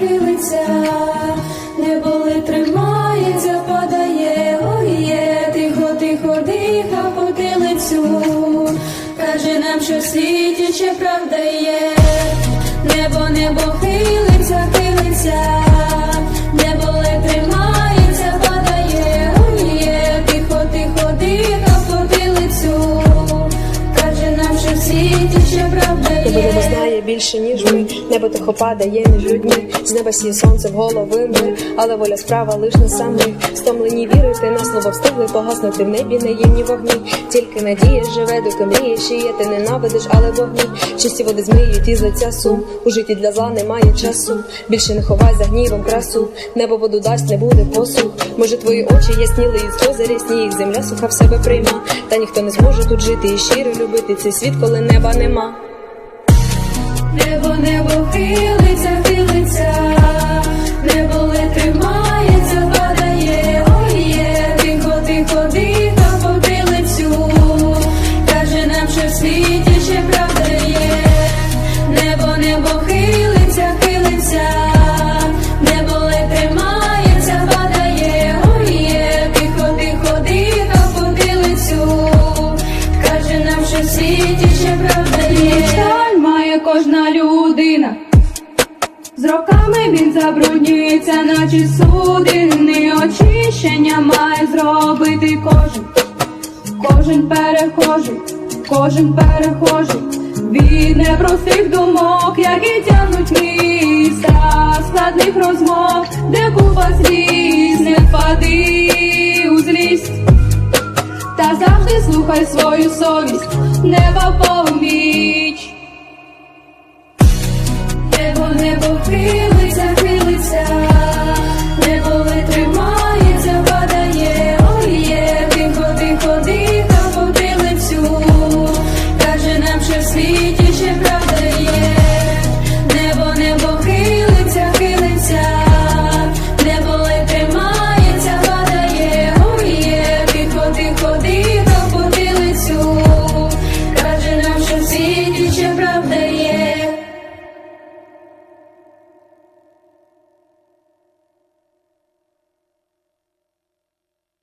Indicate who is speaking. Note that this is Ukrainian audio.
Speaker 1: хилиться, небо ли тримається, падає, ой є, тихо, тихо, диха по потилицю, каже нам, що в світі ще правда є, небо, небо хилиться, хилиться,
Speaker 2: Більше, ніж ми. Небо тихо падає між людьми. З неба сіє сонце в голови ми, але воля справа лиш на самих. Стомлені вірити на слово встигли погаснути в небі наївні вогні. Тільки надія живе, доки мрієш і є, ти ненавидиш, але вогні. Чисті води змиють із лиця сум. У житті для зла немає часу. Більше не ховай за гнівом красу. Небо воду дасть, не буде посух. Може, твої очі ясніли і сльози рясні, їх земля суха в себе прийма. Та ніхто не зможе тут жити і щиро любити цей світ, коли неба нема.
Speaker 1: Небо, небо хилиться, хилиться, небо тримається, падає, ой є, тихо, тихо, диха по потилицю, каже нам, що в світі ще правда є, небо, небо хилиться, хилиться, небо тримається, падає, ой тихо, тихо, диха по потилицю, каже нам, що в світі ще правда є.
Speaker 3: З роками він забруднюється, наче судини. Очищення має зробити кожен, кожен перехожий, кожен перехожий. Від непростих думок, які тягнуть міста, складних розмов, де купа сліз, не впади у злість. Та завжди слухай свою совість, неба поміч.
Speaker 1: Небо, небо хилиться,